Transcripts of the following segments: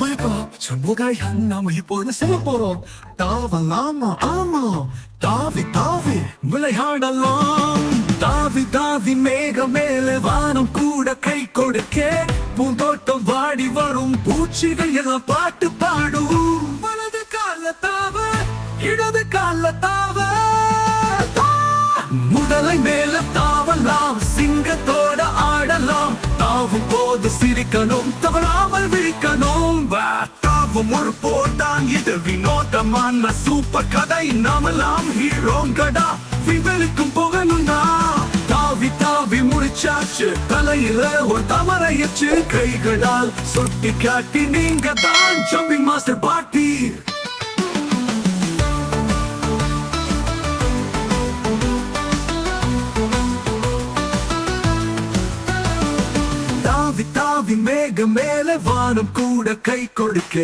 Wake 전부가향 나무 이뻐는 생각보러 따발라마 아마 தாவி தாவி விளையாடலாம் தாவி தாவி மேக மேலே வானம் கூட கை கொடுக்க பூந்தோட்டம் வாடி வரும் பூச்சிகள் எல்லாம் பாட்டு பாடும் வலது கால தாவ இடது கால தாவ முதலை மேல தாவலாம் சிங்கத்தோட ஆடலாம். தாவும் போது சிரிக்கணும் தவறாமல் விழிக்கணும். தாவும் ஒரு போட்டான் இது வினோதமான சூப்பர் கதை. நாமெல்லாம் ஹீரோங்கடா விவலுக்கும் போகணும்டா தாவி தாவி முடிச்சாச்சு தலையில ஒரு தமரையச்சு கைகளால் சுட்டி காட்டி நீங்க தான் ஜம்பிங் மாஸ்டர் பாட்டி. தாவி தாவி மேக மேல வானம் கூட கை கொடுக்க.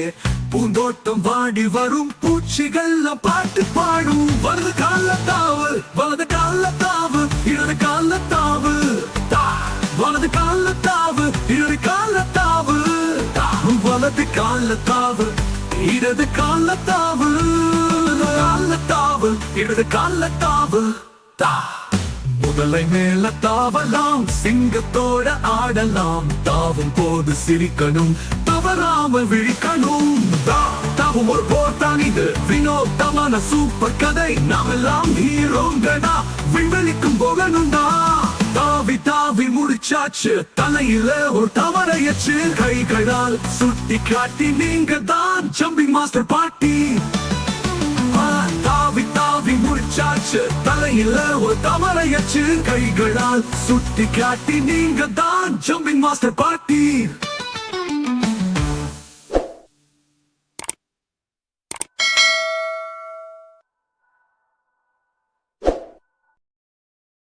பூந்தோட்டம் வாடி வரும் பூச்சிகள் பாட்டு பாடும். வலது கால தாவு வலது கால தாவு இடது கால தாவு வலது கால தாவு இடது கால தாவு வலது கால தாவு இடது கால தாவு கால தாவு இடது கால தாவு தா. முதலை மேல தாவலாம் சிங்கத்தோட ஆடலாம். தாவும் போது சிரிக்கணும் தவறாம விழிக்கணும். தாவும் ஒரு போட்டான் இது. வினோதமான சூப்பர் கதை. நாமெல்லாம் ஹீரோங்கடா. விண்வெளிக்கும் போகணும்டா. தாவி தாவி முடிச்சாச்சு. தலையில ஒரு தவறையச்சு கைகளால் சுட்டி காட்டி நீங்க தான் ஜம்பிங் மாஸ்டர் பாட்டி. சாச்சு தலையில ஒரு தமரையச்சு கைகளால் சுட்டி காட்டி நீங்க தான் ஜம்பிங் மாஸ்டர் பாட்டி.